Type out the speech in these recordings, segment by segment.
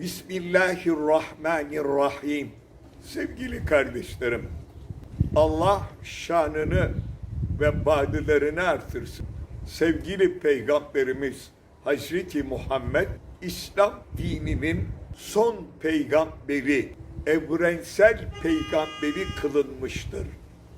Bismillahirrahmanirrahim. Sevgili kardeşlerim, Allah şanını ve badelerini artırsın. Sevgili Peygamberimiz Hazreti Muhammed, İslam dininin son peygamberi, evrensel peygamberi kılınmıştır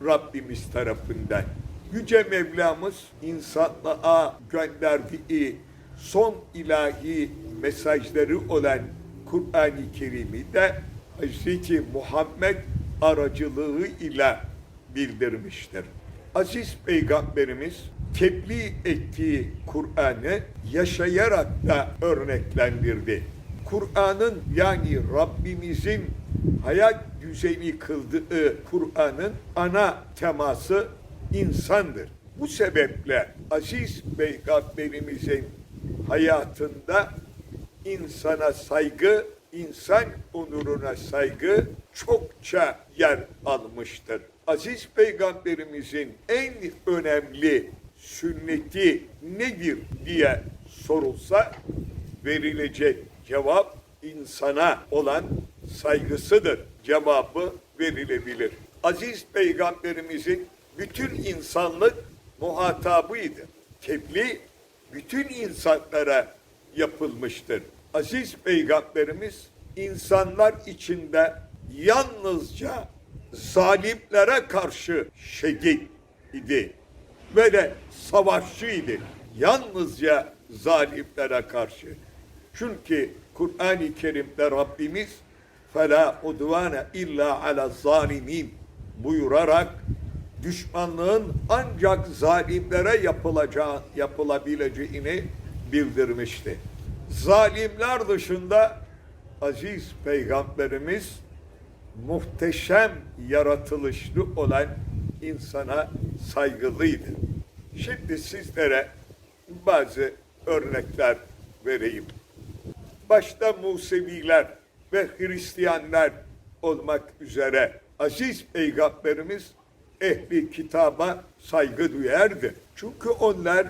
Rabbimiz tarafından. Yüce Mevlamız insanlığa gönderdiği son ilahi mesajları olan Kur'an-ı Kerim'i de Hz. Muhammed aracılığı ile bildirmiştir. Aziz Peygamberimiz tebliğ ettiği Kur'an'ı yaşayarak da örneklendirdi. Kur'an'ın yani Rabbimizin hayat düzeni kıldığı Kur'an'ın ana teması insandır. Bu sebeple aziz peygamberimizin hayatında insana saygı, insan onuruna saygı çokça yer almıştır. Aziz peygamberimizin en önemli sünneti nedir diye sorulsa verilecek cevap insana olan saygısıdır. Cevabı verilebilir. Aziz peygamberimizin bütün insanlık muhatabıydı. Tebliğ bütün insanlara yapılmıştır. Aziz peygamberimiz insanlar içinde yalnızca zalimlere karşı şehit idi ve de savaşçıydı. Yalnızca zalimlere karşı. Çünkü Kur'an-ı Kerim'de Rabbimiz فَلَا اُدْوَانَ illa ala zalimin buyurarak düşmanlığın ancak zalimlere yapılacağı, yapılabileceğini bildirmişti. Zalimler dışında aziz peygamberimiz muhteşem yaratılışlı olan insana saygılıydı. Şimdi sizlere bazı örnekler vereyim. Başta Museviler ve Hristiyanlar olmak üzere aziz peygamberimiz ehli kitaba saygı duyardı. Çünkü onlar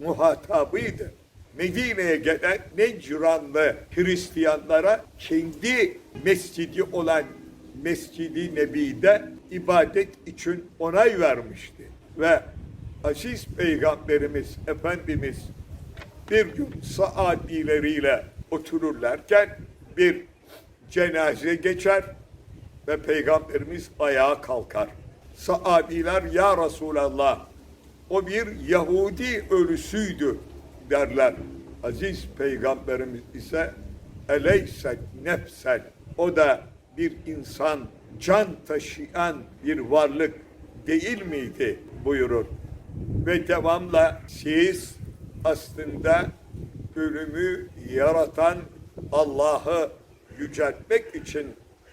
muhatabıydı. Medine'ye gelen Necranlı Hristiyanlara kendi mescidi olan Mescidi Nebi'de ibadet için onay vermişti. Ve aziz peygamberimiz Efendimiz bir gün saadileriyle otururlarken bir cenaze geçer ve peygamberimiz ayağa kalkar. Sahabiler ya Resulallah o bir Yahudi ölüsüydü derler. Aziz peygamberimiz ise eleyset nefsen o da bir insan can taşıyan bir varlık değil miydi buyurur. Ve devamla siz aslında ölümü yaratan Allah'ı yüceltmek için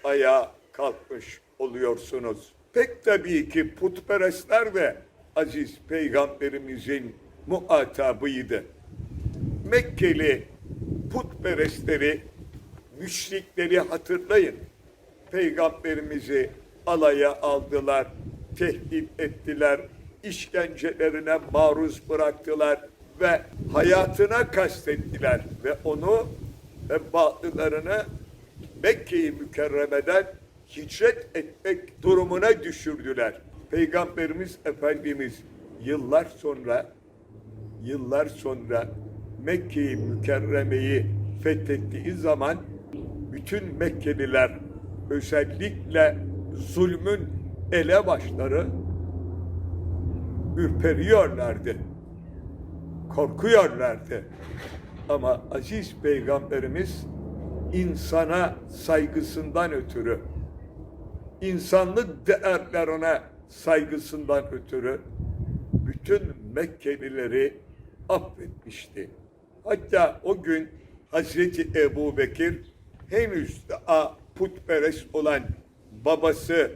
ayağa kalkmış oluyorsunuz. Pek tabii ki putperestler de aziz peygamberimizin muhatabıydı. Mekkeli putperestleri, müşrikleri hatırlayın. Peygamberimizi alaya aldılar, tehdit ettiler, işkencelerine maruz bıraktılar ve hayatına kastettiler ve onu ve batılarını Mekke-i Mükerreme'den hicret etmek durumuna düşürdüler. Peygamberimiz Efendimiz yıllar sonra yıllar sonra Mekke-i Mükerreme'yi fethettiği zaman bütün Mekkeliler özellikle zulmün elebaşları ürperiyorlardı. Korkuyorlardı. Ama aziz peygamberimiz insana saygısından ötürü, insanlık değerlerine saygısından ötürü bütün Mekkelileri affetmişti. Hatta o gün Hazreti Ebu Bekir henüz daha putperest olan babası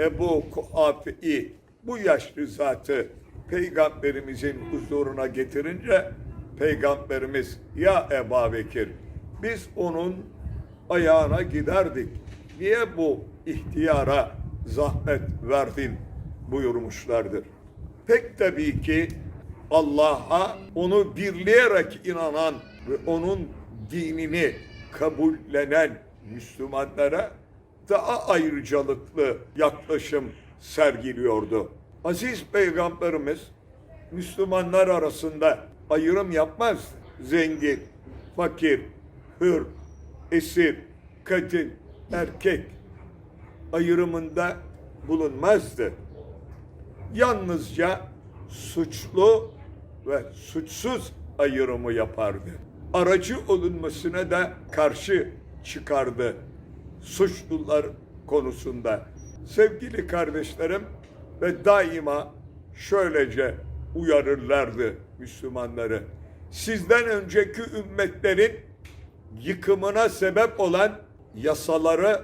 Ebu Kuafi'yi bu yaşlı zatı peygamberimizin huzuruna getirince peygamberimiz ya Ebu Bekir biz onun ayağına giderdik. Niye bu ihtiyara zahmet verdin buyurmuşlardır. Pek tabii ki Allah'a onu birleyerek inanan ve onun dinini kabullenen Müslümanlara daha ayrıcalıklı yaklaşım sergiliyordu. Aziz Peygamberimiz Müslümanlar arasında ayrım yapmaz. Zengin, fakir, hür, esir, kadın, erkek ayrımında bulunmazdı. Yalnızca suçlu ve suçsuz ayrımı yapardı. Aracı olunmasına da karşı çıkardı suçlular konusunda. Sevgili kardeşlerim ve daima şöylece uyarırlardı Müslümanları. Sizden önceki ümmetlerin yıkımına sebep olan yasaları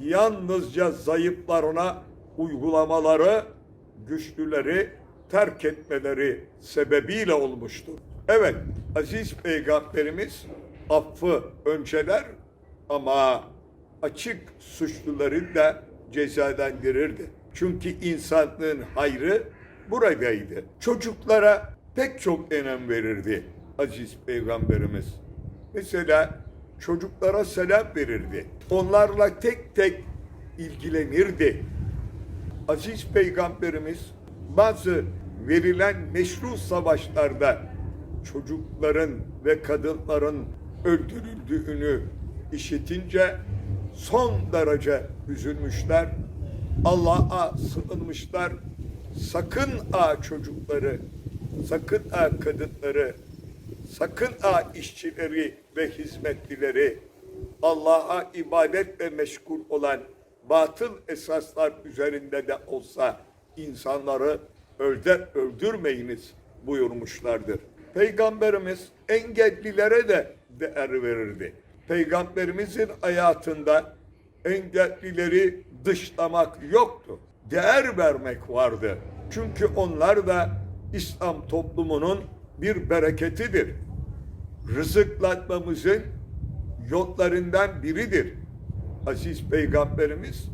yalnızca zayıflarına uygulamaları, güçlüleri terk etmeleri sebebiyle olmuştur. Evet, aziz peygamberimiz affı önceler ama açık suçluları da cezalendirirdi. Çünkü insanlığın hayrı buradaydı. Çocuklara pek çok önem verirdi aziz peygamberimiz. Mesela çocuklara selam verirdi. Onlarla tek tek ilgilenirdi. Aziz peygamberimiz bazı verilen meşru savaşlarda çocukların ve kadınların öldürüldüğünü işitince son derece üzülmüşler. Allah'a sığınmışlar. Sakın a çocukları, sakın a kadınları, sakın a işçileri ve hizmetlileri Allah'a ibadetle meşgul olan batıl esaslar üzerinde de olsa insanları öldür, öldürmeyiniz buyurmuşlardır. Peygamberimiz engellilere de değer verirdi. Peygamberimizin hayatında engellileri dışlamak yoktu. Değer vermek vardı. Çünkü onlar da İslam toplumunun bir bereketidir. Rızıklanmamızın yollarından biridir. Aziz Peygamberimiz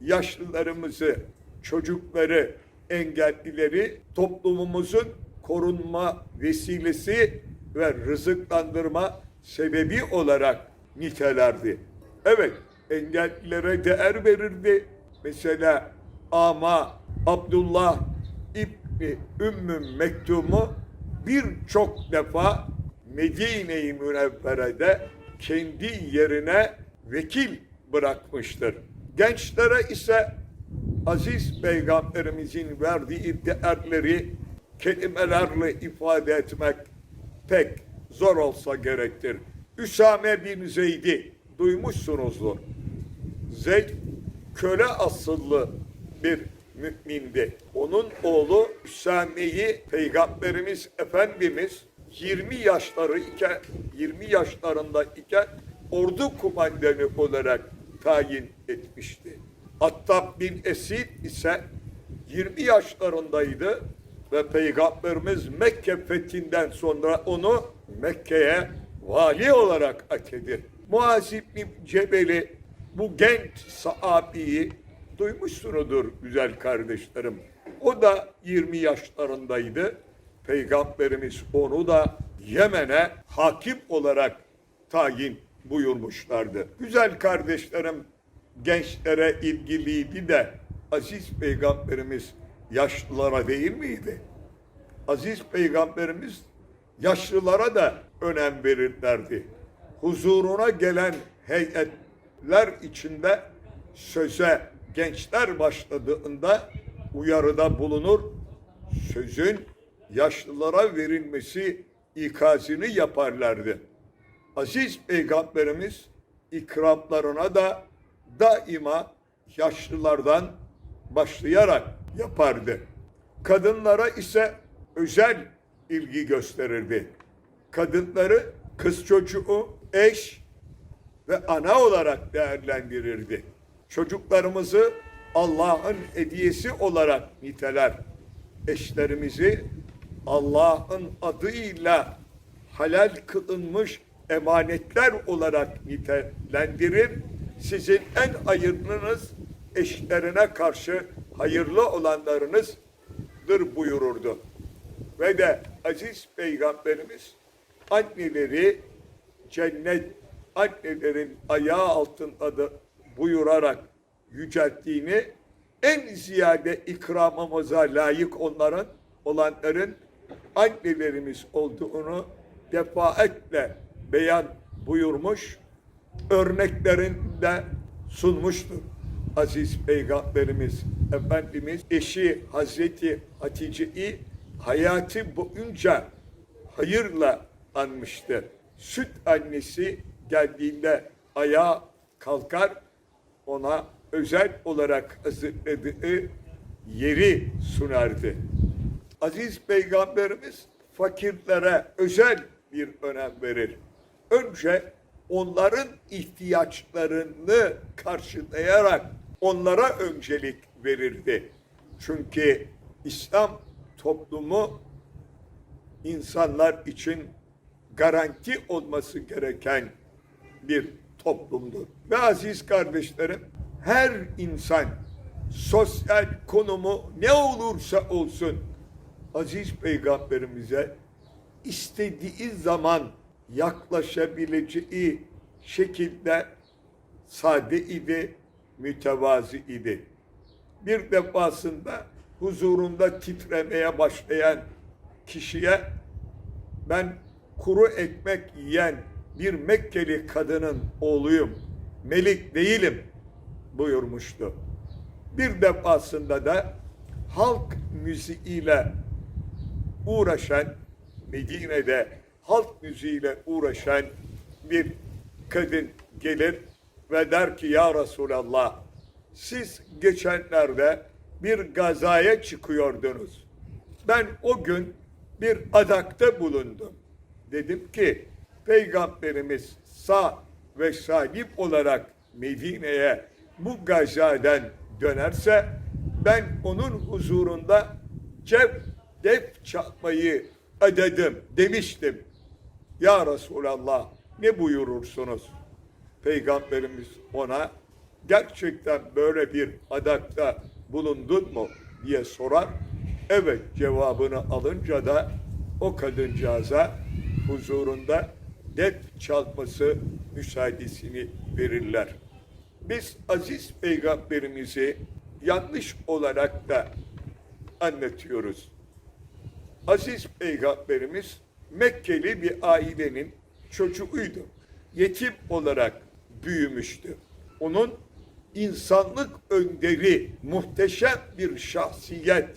yaşlılarımızı, çocukları, engellileri toplumumuzun korunma vesilesi ve rızıklandırma sebebi olarak nitelerdi. Evet, engellilere değer verirdi. Mesela ama Abdullah İbni Ümmü Mektum'u birçok defa Medine-i Münevvere'de kendi yerine vekil bırakmıştır. Gençlere ise aziz peygamberimizin verdiği değerleri kelimelerle ifade etmek pek zor olsa gerektir. Üsame bin Zeyd'i duymuşsunuzdur. Zeyd köle asıllı bir mümindi. Onun oğlu Üsame'yi Peygamberimiz Efendimiz 20 yaşları iken 20 yaşlarında iken ordu kumandanı olarak tayin etmişti. Attab bin Esid ise 20 yaşlarındaydı ve Peygamberimiz Mekke fethinden sonra onu Mekke'ye vali olarak atedi. Muaz İbni Cebel'i bu genç sahabiyi duymuşsunuzdur güzel kardeşlerim. O da 20 yaşlarındaydı. Peygamberimiz onu da Yemen'e hakim olarak tayin buyurmuşlardı. Güzel kardeşlerim gençlere ilgiliydi de aziz peygamberimiz yaşlılara değil miydi? Aziz peygamberimiz yaşlılara da önem verirlerdi. Huzuruna gelen heyetler içinde söze gençler başladığında uyarıda bulunur. Sözün yaşlılara verilmesi ikazını yaparlardı. Aziz peygamberimiz ikramlarına da daima yaşlılardan başlayarak yapardı. Kadınlara ise özel ilgi gösterirdi. Kadınları kız çocuğu, eş ve ana olarak değerlendirirdi. Çocuklarımızı Allah'ın hediyesi olarak niteler. Eşlerimizi Allah'ın adıyla halal kılınmış emanetler olarak nitelendirir. Sizin en hayırlınız eşlerine karşı hayırlı olanlarınızdır buyururdu. Ve de aziz peygamberimiz anneleri cennet annelerin ayağı altında da buyurarak yücelttiğini en ziyade ikramımıza layık onların olanların annelerimiz olduğunu defaatle beyan buyurmuş, örneklerinde sunmuştur. Aziz Peygamberimiz Efendimiz eşi Hazreti Hatice'yi hayatı boyunca hayırla anmıştı. Süt annesi geldiğinde ayağa kalkar, ona özel olarak hazırladığı yeri sunardı. Aziz Peygamberimiz fakirlere özel bir önem verir. Önce onların ihtiyaçlarını karşılayarak onlara öncelik verirdi. Çünkü İslam toplumu insanlar için garanti olması gereken bir toplumdur. Ve aziz kardeşlerim, her insan sosyal konumu ne olursa olsun aziz peygamberimize istediği zaman yaklaşabileceği şekilde sade idi, mütevazi idi. Bir defasında huzurunda titremeye başlayan kişiye ben kuru ekmek yiyen bir Mekkeli kadının oğluyum, melik değilim buyurmuştu. Bir defasında da halk müziğiyle uğraşan, Medine'de halk müziğiyle uğraşan bir kadın gelir ve der ki ya Resulallah siz geçenlerde bir gazaya çıkıyordunuz. Ben o gün bir adakta bulundum. Dedim ki Peygamberimiz sağ ve salim olarak Medine'ye bu gazadan dönerse ben onun huzurunda cep def çalmayı ödedim demiştim. Ya Resulallah ne buyurursunuz? Peygamberimiz ona gerçekten böyle bir adakta bulundun mu diye sorar. Evet cevabını alınca da o kadıncağıza huzurunda def çalması müsaadesini verirler. Biz aziz peygamberimizi yanlış olarak da anlatıyoruz. Aziz peygamberimiz Mekkeli bir ailenin çocuğuydu. Yetim olarak büyümüştü. Onun insanlık önderi, muhteşem bir şahsiyet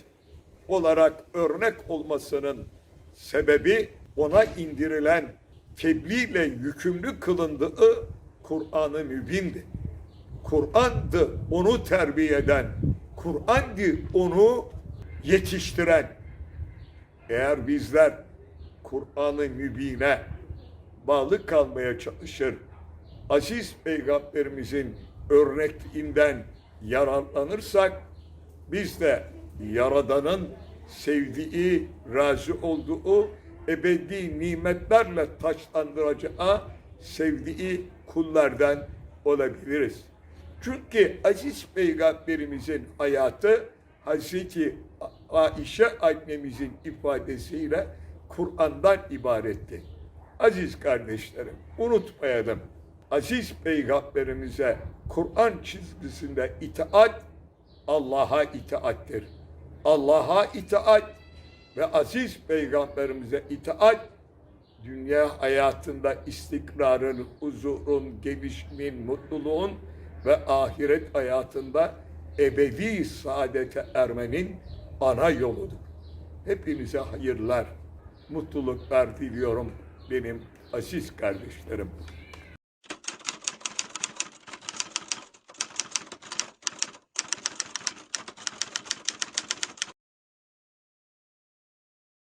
olarak örnek olmasının sebebi ona indirilen tebliğle yükümlü kılındığı Kur'an-ı Mübin'di. Kur'an'dı onu terbiye eden, Kur'an'dı onu yetiştiren. Eğer bizler Kur'an-ı Mübin'e bağlı kalmaya çalışır, aziz peygamberimizin örnekliğinden yararlanırsak, biz de Yaradan'ın sevdiği, razı olduğu ebedi nimetlerle taçlandıracağı sevdiği kullardan olabiliriz. Çünkü aziz peygamberimizin hayatı Hazreti Aişe annemizin ifadesiyle Kur'an'dan ibaretti. Aziz kardeşlerim, unutmayalım. Aziz peygamberimize Kur'an çizgisinde itaat Allah'a itaattir. Allah'a itaat ve aziz peygamberimize itaat dünya hayatında istikrarın, huzurun, gelişimin, mutluluğun ve ahiret hayatında ebedi saadete ermenin ana yoludur. Hepinize hayırlar, mutluluklar diliyorum benim aziz kardeşlerim.